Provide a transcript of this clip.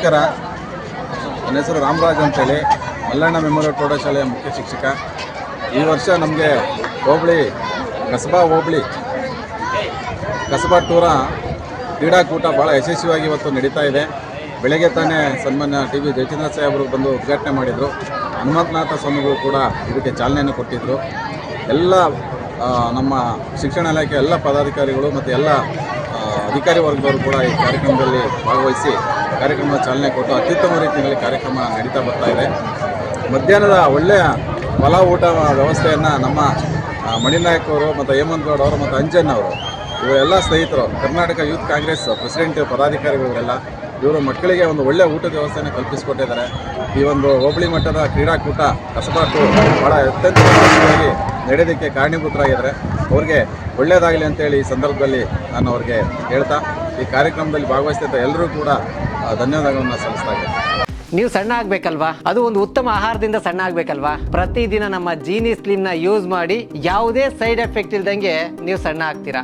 ನಮಸ್ಕಾರ ನನ್ನ ಹೆಸರು ರಾಮರಾಜ್ ಅಂತೇಳಿ, ಮಲ್ಲಣ್ಣ ಮೆಮೋರಿಯಲ್ ಪ್ರೌಢಶಾಲೆಯ ಮುಖ್ಯ ಶಿಕ್ಷಕ. ಈ ವರ್ಷ ನಮಗೆ ಹೋಬಳಿ, ಕಸಬಾ ಹೋಬಳಿ, ಕಸಬಾ ಟೂರ ಕ್ರೀಡಾಕೂಟ ಭಾಳ ಯಶಸ್ವಿಯಾಗಿ ಇವತ್ತು ನಡೀತಾ ಇದೆ. ಬೆಳಗ್ಗೆ ತಾನೇ ಸನ್ಮಾನ್ಯ ಟಿ ವಿ ಜಯಚಂದ್ರ ಸಾಹೇಬರು ಬಂದು ಉದ್ಘಾಟನೆ ಮಾಡಿದರು. ಹನುಮಂತನಾಥ ಸ್ವಾಮಿಗಳು ಕೂಡ ಇದಕ್ಕೆ ಚಾಲನೆಯನ್ನು ಕೊಟ್ಟಿದ್ದರು ಎಲ್ಲ ನಮ್ಮ ಶಿಕ್ಷಣ ಇಲಾಖೆ ಎಲ್ಲ ಪದಾಧಿಕಾರಿಗಳು ಮತ್ತು ಎಲ್ಲ ಅಧಿಕಾರಿ ವರ್ಗದವರು ಕೂಡ ಈ ಕಾರ್ಯಕ್ರಮದಲ್ಲಿ ಭಾಗವಹಿಸಿ ಕಾರ್ಯಕ್ರಮದ ಚಾಲನೆ ಕೊಟ್ಟು ಅತ್ಯುತ್ತಮ ರೀತಿಯಲ್ಲಿ ಕಾರ್ಯಕ್ರಮ ನಡೀತಾ ಬರ್ತಾ ಇದೆ. ಮಧ್ಯಾಹ್ನದ ಒಳ್ಳೆಯ ಫಲ ಊಟ ವ್ಯವಸ್ಥೆಯನ್ನು ನಮ್ಮ ಮಣಿನಾಯಕ್ ಅವರು ಮತ್ತು ಹೇಮಂತ್ ಗೌಡ ಅವರು ಮತ್ತು ಅಂಜನ್ ಅವರು, ಇವರೆಲ್ಲ ಸ್ನೇಹಿತರು, ಕರ್ನಾಟಕ ಯೂತ್ ಕಾಂಗ್ರೆಸ್ ಪ್ರೆಸಿಡೆಂಟ್, ಪದಾಧಿಕಾರಿಗಳು ಇವರೆಲ್ಲ ಇವರು ಮಕ್ಕಳಿಗೆ ಒಂದು ಒಳ್ಳೆಯ ಊಟದ ವ್ಯವಸ್ಥೆನ ಕಲ್ಪಿಸಿಕೊಟ್ಟಿದ್ದಾರೆ. ಈ ಒಂದು ಹೋಬಳಿ ಮಟ್ಟದ ಕ್ರೀಡಾಕೂಟ ಕಸಬಾಟು ಭಾಳ ಅತ್ಯಂತ ನಡೆಯೋದಕ್ಕೆ ಕಾರಣೀಭೂತರಾಗಿದ್ದಾರೆ. ಅವ್ರಿಗೆ ಒಳ್ಳೆಯದಾಗಲಿ ಅಂತೇಳಿ ಈ ಸಂದರ್ಭದಲ್ಲಿ ನಾನು ಅವ್ರಿಗೆ ಹೇಳ್ತಾ, ಈ ಕಾರ್ಯಕ್ರಮದಲ್ಲಿ ಭಾಗವಹಿಸ್ತಿದ್ದ ಎಲ್ಲರೂ ಕೂಡ ಧನ್ಯವಾದಗಳನ್ನು ಸಲ್ಲಿಸ್ತಾ ಇದ್ದೀನಿ. ನೀವು ಸಣ್ಣ ಆಗ್ಬೇಕಲ್ವಾ? ಅದು ಒಂದು ಉತ್ತಮ ಆಹಾರದಿಂದ ಸಣ್ಣ ಆಗ್ಬೇಕಲ್ವಾ? ಪ್ರತಿದಿನ ನಮ್ಮ ಜೀನಿ ನ ಯೂಸ್ ಮಾಡಿ ಯಾವುದೇ ಸೈಡ್ ಎಫೆಕ್ಟ್ ಇಲ್ದಂಗೆ ನೀವು ಸಣ್ಣ ಆಗ್ತೀರಾ?